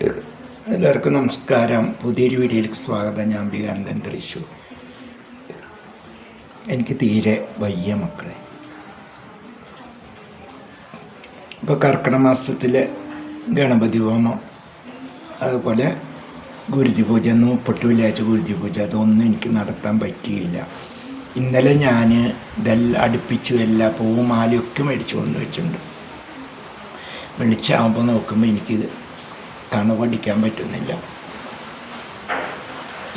എല്ലാവർക്കും നമസ്കാരം. പുതിയൊരു വീഡിയോയിലേക്ക് സ്വാഗതം. ഞാൻ വിവേകാനന്ദൻ തൃശൂർ എനിക്ക് തീരെ വയ്യ മക്കളെ. ഇപ്പോൾ കർക്കിടക മാസത്തിലെ ഗണപതി ഹോമം അതുപോലെ ഗുരുതി പൂജ എന്ന് മുപ്പട്ട് വെള്ളിയാഴ്ച ഗുരുതി പൂജ. അതൊന്നും എനിക്ക് നടത്താൻ പറ്റിയില്ല. ഇന്നലെ ഞാൻ ഇതെല്ലാം അടുപ്പിച്ചു എല്ലാ പൂവും മാലയൊക്കെ മേടിച്ചു കൊണ്ട് വെച്ചിട്ടുണ്ട് വെളിച്ചാകുമ്പോൾ നോക്കുമ്പോൾ എനിക്കിത് തണുപടിക്കാൻ പറ്റുന്നില്ല.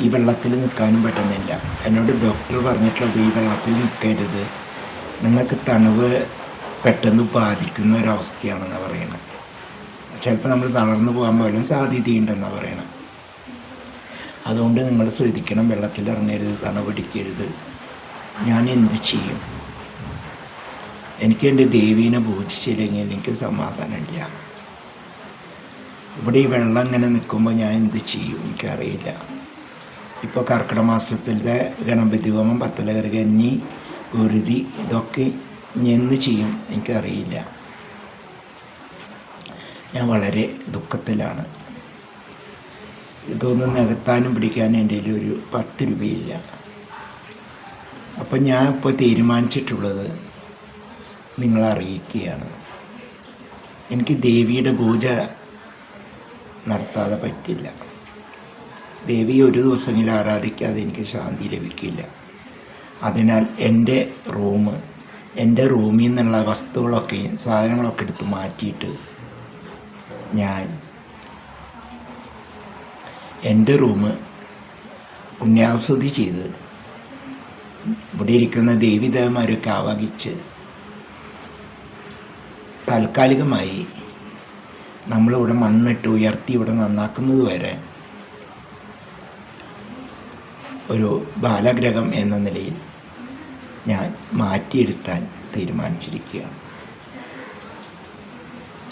ഈ വെള്ളത്തിൽ നിൽക്കാനും പറ്റുന്നില്ല. എന്നോട് ഡോക്ടർ പറഞ്ഞിട്ടുള്ളത് ഈ വെള്ളത്തിൽ നിൽക്കരുത്. നിങ്ങൾക്ക് തണുവ് പെട്ടെന്ന് ബാധിക്കുന്ന ഒരവസ്ഥയാണെന്ന് പറയണത് ചിലപ്പോൾ നമ്മൾ തളർന്നു പോകാൻ പോലും സാധ്യതയുണ്ടെന്നാണ് പറയണത് അതുകൊണ്ട് നിങ്ങൾ ശ്രദ്ധിക്കണം വെള്ളത്തിൽ ഇറങ്ങരുത് തണുപിടിക്കരുത്. ഞാൻ എന്ത് ചെയ്യും? എനിക്ക് എന്റെ ദേവീനെ പൂജിച്ചില്ലെങ്കിൽ എനിക്ക് സമാധാനമില്ല. ഇവിടെ ഈ വെള്ളം ഇങ്ങനെ നിൽക്കുമ്പോൾ ഞാൻ എന്ത് ചെയ്യും? എനിക്കറിയില്ല. ഇപ്പോൾ കർക്കിടക മാസത്തിലെ ഗണപതി ഹോമം പത്തലകറി കഞ്ഞി ഗുരുതി ഇതൊക്കെ എന്ത് ചെയ്യും? എനിക്കറിയില്ല. ഞാൻ വളരെ ദുഃഖത്തിലാണ്. ഇതൊന്നും നികത്താനും പിടിക്കാനും എന്റെ ഒരു പത്ത് രൂപയില്ല. അപ്പം ഞാൻ ഇപ്പോൾ തീരുമാനിച്ചിട്ടുള്ളത് നിങ്ങളെ അറിയിക്കുകയാണ്. എനിക്ക് ദേവിയുടെ പൂജ നടത്താതെ പറ്റില്ല. ദേവി ഒരു ദിവസമെങ്കിലും ആരാധിക്കാതെ എനിക്ക് ശാന്തി ലഭിക്കില്ല. അതിനാൽ എന്റെ റൂം എന്റെ റൂമിൽ നിന്നുള്ള വസ്തുക്കളൊക്കെ സാധനങ്ങളൊക്കെ എടുത്ത് മാറ്റിയിട്ട് ഞാൻ എന്റെ റൂം പുണ്യാസ്വതി ചെയ്ത് ഇവിടെ ഇരിക്കുന്ന ദേവിദേവന്മാരൊക്കെ ആവാഹിച്ച് താൽക്കാലികമായി നമ്മളിവിടെ മണ്ണിട്ട് ഉയർത്തി ഇവിടെ നന്നാക്കുന്നത് വരെ ഒരു ബാലഗ്രഹം എന്ന നിലയിൽ ഞാൻ മാറ്റിയെടുത്താൻ തീരുമാനിച്ചിരിക്കുകയാണ്.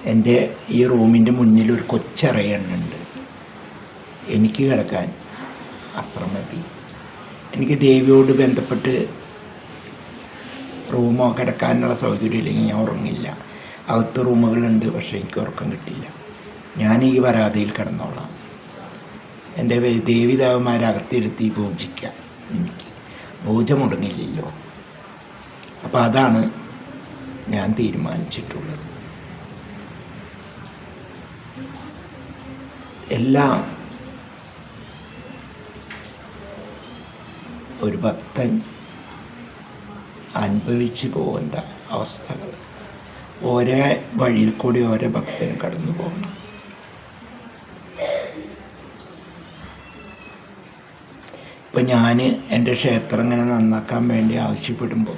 എന്റെ ഈ റൂമിന്റെ മുന്നിൽ ഒരു കൊച്ചറയെണ്ണുണ്ട്. എനിക്ക് കിടക്കാൻ അത്ര മതി എനിക്ക് ദേവിയോട് ബന്ധപ്പെട്ട് റൂമോ കിടക്കാനുള്ള സൗകര്യം ഇല്ലെങ്കിൽ ഞാൻ ഉറങ്ങില്ല. അകത്ത് റൂമുകളുണ്ട് പക്ഷേ എനിക്ക് ഉറക്കം കിട്ടില്ല ഞാൻ ഈ വരാതയിൽ കിടന്നോളാം. എന്റെ ദേവിദേവന്മാരെ അകത്തിരുത്തി പൂജിക്കാം എനിക്ക്. പൂജ മുടങ്ങില്ലല്ലോ. അപ്പോൾ അതാണ് ഞാൻ തീരുമാനിച്ചിട്ടുള്ളത്. എല്ലാം ഒരു ഭക്തൻ അനുഭവിച്ചു പോകേണ്ട അവസ്ഥകൾ. ഓരോ വഴിയിൽ കൂടി ഓരോ ഭക്തനും കടന്നു പോകണം. ഇപ്പം ഞാൻ എന്റെ ക്ഷേത്രം ഇങ്ങനെ നന്നാക്കാൻ വേണ്ടി ആവശ്യപ്പെടുമ്പോൾ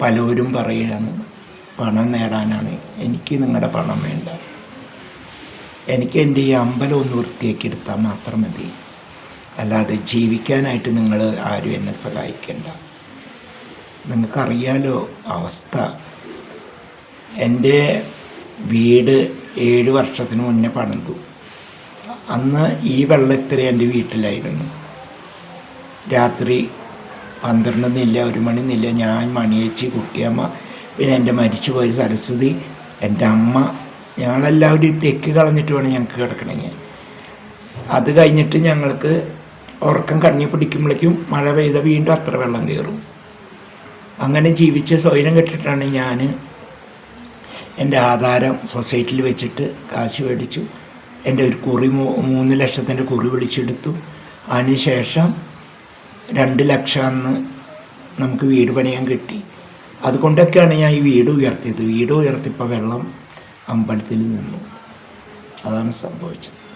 പലരും പറയുകയാണ് പണം നേടാനാണ്. എനിക്ക് നിങ്ങളുടെ പണം വേണ്ട. എനിക്ക് എന്റെ ഈ അമ്പലം ഒന്ന് വൃത്തിയാക്കി എടുത്താൽ മാത്രം മതി. അല്ലാതെ ജീവിക്കാനായിട്ട് നിങ്ങൾ ആരും എന്നെ സഹായിക്കേണ്ട. നിങ്ങൾക്കറിയാലോ അവസ്ഥ. എന്റെ വീട് ഏഴ് വർഷത്തിന് മുന്നേ പണിതു. അന്ന് ഈ വെള്ളത്തിരി എന്റെ വീട്ടിലായിരുന്നു. രാത്രി പന്ത്രണ്ട് നില്ല ഒരു മണി നില്ല ഞാൻ മണിയേച്ചി കുട്ടിയമ്മ പിന്നെ എന്റെ മരിച്ചുപോയ സരസ്വതി എന്റെ അമ്മ ഞങ്ങളെല്ലാവരും തെക്ക് കളഞ്ഞിട്ട് വേണം ഞങ്ങൾക്ക് കിടക്കണമെങ്കിൽ. അത് കഴിഞ്ഞിട്ട് ഞങ്ങൾക്ക് ഉറക്കം കണ്ണി പിടിക്കുമ്പോഴേക്കും മഴ പെയ്ത വീണ്ടും അത്ര വെള്ളം കയറും. അങ്ങനെ ജീവിച്ച് സ്വൈരം കെട്ടിട്ടാണ് ഞാൻ എന്റെ ആധാരം സൊസൈറ്റിയിൽ വെച്ചിട്ട് കാശ് മേടിച്ചു. എന്റെ ഒരു കുറി മൂന്ന് ലക്ഷത്തിന്റെ കുറി വിളിച്ചെടുത്തു. അതിനുശേഷം രണ്ട് ലക്ഷം അന്ന് നമുക്ക് വീട് പണിയാൻ കിട്ടി. അതുകൊണ്ടൊക്കെയാണ് ഞാൻ ഈ വീട് ഉയർത്തിയത്. വീട് ഉയർത്തിയപ്പോൾ വെള്ളം അമ്പലത്തിൽ നിന്നു. അതാണ് സംഭവിച്ചത്.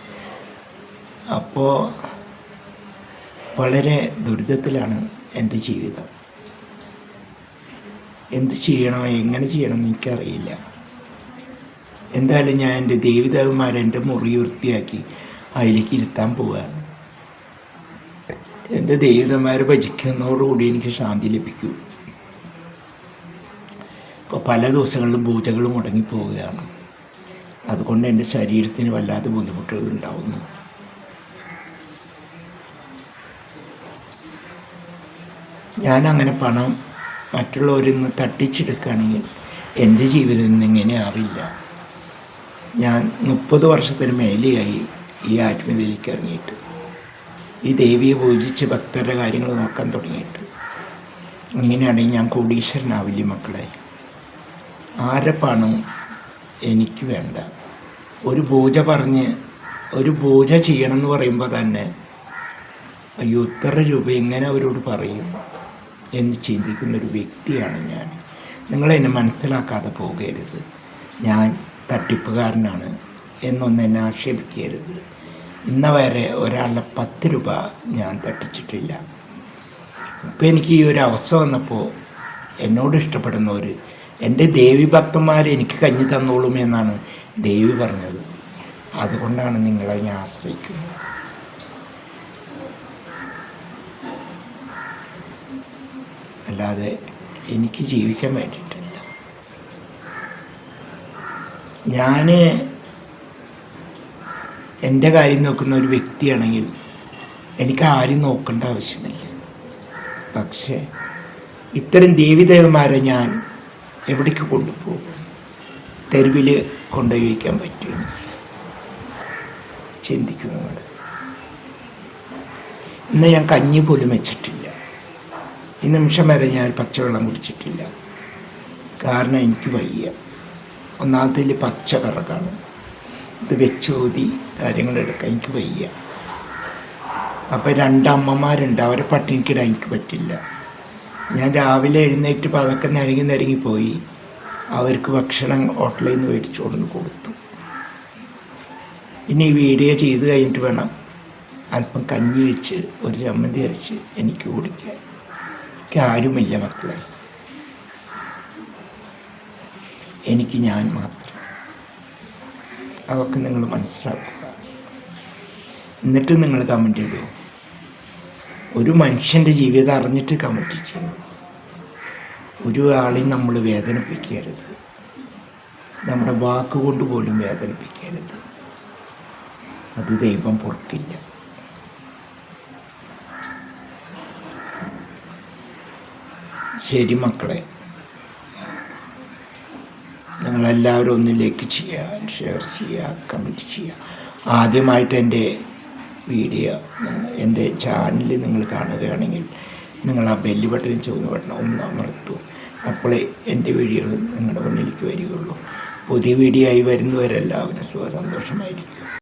അപ്പോൾ വളരെ ദുരിതത്തിലാണ് എന്റെ ജീവിതം. എന്ത് ചെയ്യണം എങ്ങനെ ചെയ്യണമെന്ന് എനിക്കറിയില്ല. എന്തായാലും ഞാൻ എന്റെ ദേവിദേവന്മാരെ എന്റെ മുറി വൃത്തിയാക്കി അതിലേക്ക് ഇരുത്താൻ പോവുകയാണ് എന്റെ ദേവിതന്മാരെ ഭജിക്കുന്നതോടുകൂടി എനിക്ക് ശാന്തി ലഭിക്കൂ. ഇപ്പോൾ പല ദിവസങ്ങളിലും പൂജകൾ മുടങ്ങിപ്പോവുകയാണ്. അതുകൊണ്ട് എന്റെ ശരീരത്തിന് വല്ലാത്ത ബുദ്ധിമുട്ടുകൾ ഉണ്ടാവുന്നു. ഞാൻ അങ്ങനെ പണം മറ്റുള്ളവരിൽ നിന്ന് തട്ടിച്ചെടുക്കുകയാണെങ്കിൽ എന്റെ ജീവിതം ഇന്ന് ഇങ്ങനെ ആവില്ല. ഞാൻ മുപ്പത് വർഷത്തിന് മേലെയായി ഈ ആത്മീയതയിലേക്ക് ഇറങ്ങിയിട്ട്. ഈ ദേവിയെ പൂജിച്ച് ഭക്തരുടെ കാര്യങ്ങൾ നോക്കാൻ തുടങ്ങിയിട്ട്. അങ്ങനെയാണെങ്കിൽ ഞാൻ കോടീശ്വരനാവില്ലേ മക്കളെ? ആരെ പണം എനിക്ക് വേണ്ട? ഒരു പൂജ പറഞ്ഞ് ഒരു പൂജ ചെയ്യണം എന്ന് പറയുമ്പോൾ തന്നെ അയ്യോ ഇത്ര രൂപ എങ്ങനെ അവരോട് പറയും? എന്ന് ചിന്തിക്കുന്ന ഒരു വ്യക്തിയാണ് ഞാൻ. നിങ്ങളെന്നെ മനസ്സിലാക്കാതെ പോകരുത്. ഞാൻ തട്ടിപ്പുകാരനാണ് എന്നൊന്നും എന്നെ ആക്ഷേപിക്കരുത്. ഇന്ന വരെ ഒരാളുടെ പത്ത് രൂപ ഞാൻ തട്ടിച്ചിട്ടില്ല. ഇപ്പം എനിക്ക് ഈ ഒരു അവസ്ഥ വന്നപ്പോൾ എന്നോട് ഇഷ്ടപ്പെടുന്നവർ എന്റെ ദേവി ഭക്തന്മാർ എനിക്ക് കഞ്ഞി തന്നോളും എന്നാണ് ദേവി പറഞ്ഞത്. അതുകൊണ്ടാണ് നിങ്ങളെ ഞാൻ ആശ്രയിക്കുന്നത്. അല്ലാതെ എനിക്ക് ജീവിക്കാൻ വേണ്ടിയിട്ടല്ല ഞാൻ എന്റെ കാര്യം നോക്കുന്ന ഒരു വ്യക്തിയാണെങ്കിൽ എനിക്ക് ആരും നോക്കേണ്ട ആവശ്യമില്ല. പക്ഷേ ഇത്തരം ദേവിദേവന്മാരെ ഞാൻ എവിടേക്ക് കൊണ്ടുപോകും? തെരുവിൽ കൊണ്ടുപോയി വയ്ക്കാൻ പറ്റും ചിന്തിക്കും ഇന്ന് ഞാൻ കഞ്ഞി പോലും വെച്ചിട്ടില്ല. ഈ നിമിഷം വരെ ഞാൻ പച്ചവെള്ളം കുടിച്ചിട്ടില്ല. കാരണം എനിക്ക് വയ്യ. ഒന്നാമത്തേൽ പച്ച കറക്കാണ്. ഇത് വെച്ച് ഊതി കാര്യങ്ങളെടുക്കാൻ എനിക്ക് വയ്യ. അപ്പോൾ രണ്ടമ്മമാരുണ്ട് അവരെ പട്ടിണിക്കിടാൻ എനിക്ക് പറ്റില്ല. ഞാൻ രാവിലെ എഴുന്നേറ്റ് പതൊക്കെ നിരങ്ങി പോയി അവർക്ക് ഭക്ഷണം ഹോട്ടലിൽ നിന്ന് മേടിച്ചു കൊടുന്ന് കൊടുത്തു. ഇനി വീഡിയോ ചെയ്ത് കഴിഞ്ഞിട്ട് വേണം അല്പം കഞ്ഞി വെച്ച് ഒരു ചമ്മന്തി അരച്ച് എനിക്ക് കുടിക്കാൻ. എനിക്ക് ആരുമില്ല മക്കളെ. എനിക്ക് ഞാൻ മാത്രം. അതൊക്കെ നിങ്ങൾ മനസ്സിലാക്കുക. എന്നിട്ട് നിങ്ങൾ കമന്റ് ഇടൂ. ഒരു മനുഷ്യന്റെ ജീവിതം അറിഞ്ഞിട്ട് കമന്റ് ചെയ്യുന്നു. ഒരു ആളെയും നമ്മൾ വേദനിപ്പിക്കരുത്. നമ്മുടെ വാക്കുകൊണ്ട് പോലും വേദനിപ്പിക്കരുത്. അത് ദൈവം പൊറക്കില്ല. ശരി മക്കളെ. നിങ്ങളെല്ലാവരും ഒന്ന് ലൈക്ക് ചെയ്യുക ഷെയർ ചെയ്യുക കമന്റ് ചെയ്യുക ആദ്യമായിട്ട് എന്റെ വീഡിയോ എന്റെ ചാനൽ നിങ്ങൾ കാണുകയാണെങ്കിൽ നിങ്ങൾ ആ ബെല്ല് ബട്ടനും ചുവന്ന ബട്ടനും ഒന്ന് അമർത്തും. അപ്പോളേ എന്റെ വീഡിയോകൾ നിങ്ങളുടെ മുന്നിലേക്ക് വരികയുള്ളൂ. പുതിയ വീഡിയോ ആയി വരുന്നവരെല്ലാവരും സുഖ സന്തോഷമായിരിക്കും.